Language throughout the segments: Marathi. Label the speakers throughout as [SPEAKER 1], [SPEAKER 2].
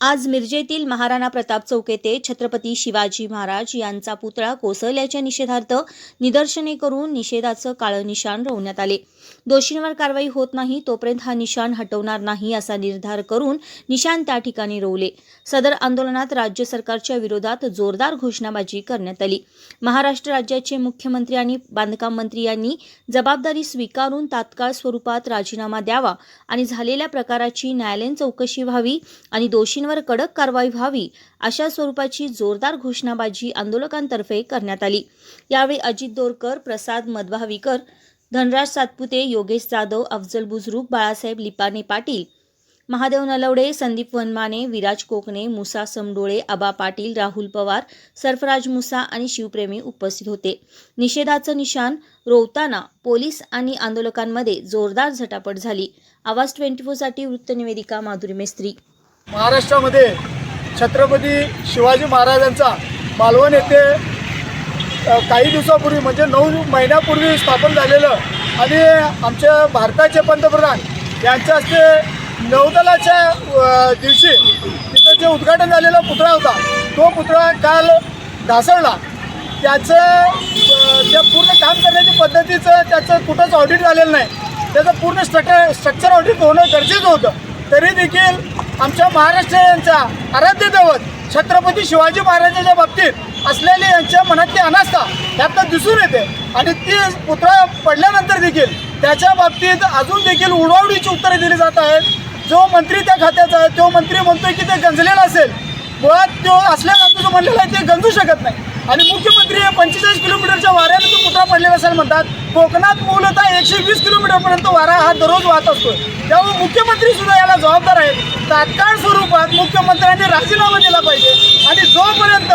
[SPEAKER 1] आज मिरजेतील महाराणा प्रताप चौक येथे छत्रपती शिवाजी महाराज यांचा पुतळा कोसळल्याच्या निषेधार्थ निदर्शने करून निषेधाचं काळं निशाण रोवण्यात आले. दोषींवर कारवाई होत नाही तोपर्यंत हा निशाण हटवणार नाही असा निर्धार करून निशाण त्या ठिकाणी रोवले. सदर आंदोलनात राज्य सरकारच्या विरोधात जोरदार घोषणाबाजी करण्यात आली. महाराष्ट्र राज्याचे मुख्यमंत्री आणि बांधकाम मंत्री यांनी जबाबदारी स्वीकारून तात्काळ स्वरूपात राजीनामा द्यावा आणि झालेल्या प्रकाराची न्यायालयीन चौकशी व्हावी आणि दोषींवर कडक कारवाई व्हावी अशा स्वरूपाची जोरदार घोषणाबाजी आंदोलकांतर्फे करण्यात आली. यावेळी अजित दोरकर प्रसाद मदभावीकर धनराज सातपुते योगेश जाधव अफजल बुजरुक बाळासाहेब लिपाने पाटील महादेव नलवडे संदीप वनमाने विराज कोकणे मुसा समडोळे आबा पाटील राहुल पवार सरफराज मुसा आणि शिवप्रेमी उपस्थित होते. निषेधाचं निशाण रोवताना पोलीस आणि आंदोलकांमध्ये जोरदार झटापट झाली. आवाज ट्वेंटी फोरसाठी वृत्तनिवेदिका माधुरी मेस्त्री.
[SPEAKER 2] महाराष्ट्रामध्ये छत्रपती शिवाजी महाराजांचा मालवण येथे काही दिवसापूर्वी म्हणजे नऊ महिन्यापूर्वी स्थापन झालेलं आणि आमच्या भारताचे पंतप्रधान यांच्या हस्ते नौदलाच्या दिवशी तिथं जे उद्घाटन झालेला पुतळा होता तो पुतळा काल ढासळला. त्याचं त्या पूर्ण काम करण्याच्या पद्धतीचं त्याचं कुठंच ऑडिट झालेलं नाही. त्याचं पूर्ण स्ट्रक्चर स्ट्रक्चर ऑडिट होणं गरजेचं होतं. तरी देखील आमच्या महाराष्ट्रीयांचा आराध्य दैवत छत्रपती शिवाजी महाराजांच्या बाबतीत असलेली यांच्या मनातली अनास्था त्यातनं दिसून येते. आणि ती पुतळा पडल्यानंतर देखील त्याच्या बाबतीत अजून देखील उडवडीची उत्तरे दिली जात आहेत. जो मंत्री त्या खात्याचा आहे तो मंत्री म्हणतोय की ते गंजलेला असेल. मुळात तो असल्यानंतर जो म्हणलेला आहे ते गंजू शकत नाही. आणि मुख्यमंत्री हे पंचेचाळीस किलोमीटरच्या वाऱ्याने तो पुतळा पडलेला असेल म्हणतात कोकणात मूलतः एकशे वीस किलोमीटरपर्यंत वारा हा दररोज वाहत असतो. त्यामुळे मुख्यमंत्री सुद्धा याला जबाबदार आहेत. तात्काळ स्वरूपात मुख्यमंत्र्यांनी राजीनामा दिला पाहिजे. आणि जोपर्यंत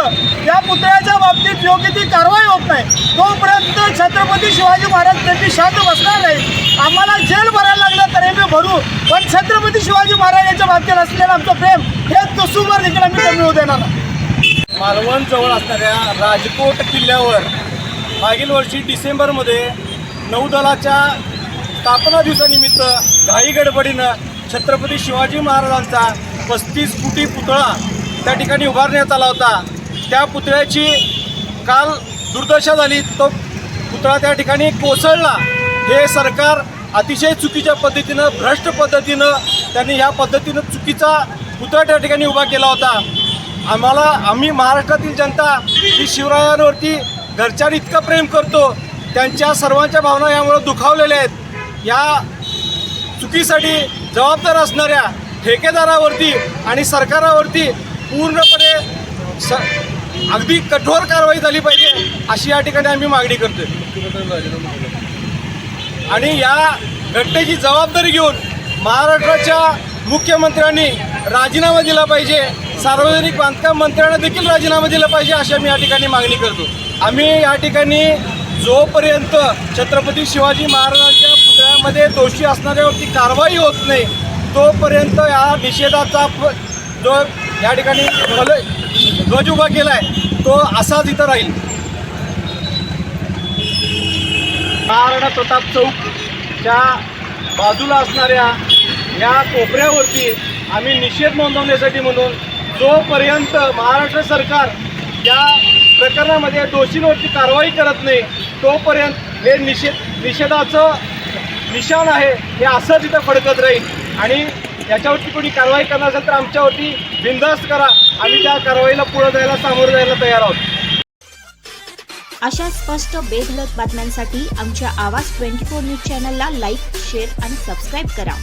[SPEAKER 2] या पुतळ्याच्या बाबतीत योग्य ती कारवाई होत नाही तोपर्यंत छत्रपती शिवाजी महाराज त्यांची शांत बसणार नाही आम्हाला जेल भरायला लागलं तरी मी भरू पण छत्रपती शिवाजी महाराज यांच्या बाबतीत असलेलं आमचं प्रेम हे दसूवर देखील आम्ही कमी होऊ देणार
[SPEAKER 3] मालवण जवळ असणाऱ्या राजकोट किल्ल्यावर मागील वर्षी डिसेंबरमध्ये नौदलाच्या स्थापना दिवसानिमित्त घाई गडबडीनं छत्रपती शिवाजी महाराजांचा पस्तीस फुटी पुतळा त्या ठिकाणी उभारण्यात आला होता. त्या पुतळ्याची काल दुर्दशा झाली. तो पुतळा त्या ठिकाणी कोसळला. हे सरकार अतिशय चुकीच्या पद्धतीनं भ्रष्ट पद्धतीनं त्यांनी ह्या पद्धतीनं चुकीचा पुतळा त्या ठिकाणी उभा केला होता. आम्हाला आम्ही महाराष्ट्रातील जनता ही शिवरायांवरती घरच्यावर इतकं प्रेम करतो त्यांच्या सर्वांच्या भावना यामुळे दुखावलेल्या आहेत. या चुकीसाठी जबाबदार असणाऱ्या ठेकेदारावरती आणि सरकारावरती पूर्णपणे स अगदी कठोर कारवाई झाली पाहिजे अशी या ठिकाणी आम्ही मागणी करतोय. आणि या घटनेची जबाबदारी घेऊन महाराष्ट्राच्या मुख्यमंत्र्यांनी राजीनामा दिला पाहिजे सार्वजनिक बांधकाम मंत्र्यांना देखील राजीनामा दिला पाहिजे अशी आम्ही या ठिकाणी मागणी करतो. आम्ही या ठिकाणी जोपर्यंत छत्रपती शिवाजी महाराजांच्या पुतळ्यामध्ये दोषी असणाऱ्यावरती कारवाई होत नाही तोपर्यंत या निषेधाचा जो या ठिकाणी ध्वज उभा केला आहे तो असाच इथं राहील. महाराणा प्रताप चौकच्या बाजूला असणाऱ्या या कोपऱ्यावरती आम्ही निषेध नोंदवण्यासाठी म्हणून जोपर्यंत महाराष्ट्र सरकार या प्रकरणामध्ये दोषींवरती कारवाई करत नाही तोपर्यंत हे निषेध निषेधाचं निशाण आहे हे असं तिथं फडकत राहील. आणि याच्यावरती कोणी कारवाई करणार असेल तर आमच्यावरती बिंदास्त करा. आम्ही त्या कारवाईला पुढे जायला सामोरं जायला तयार आहोत.
[SPEAKER 1] अशा स्पष्ट बेधलक बातम्यांसाठी आमच्या आवाज ट्वेंटी फोर न्यूज चॅनलला लाईक शेअर आणि सबस्क्राईब करा.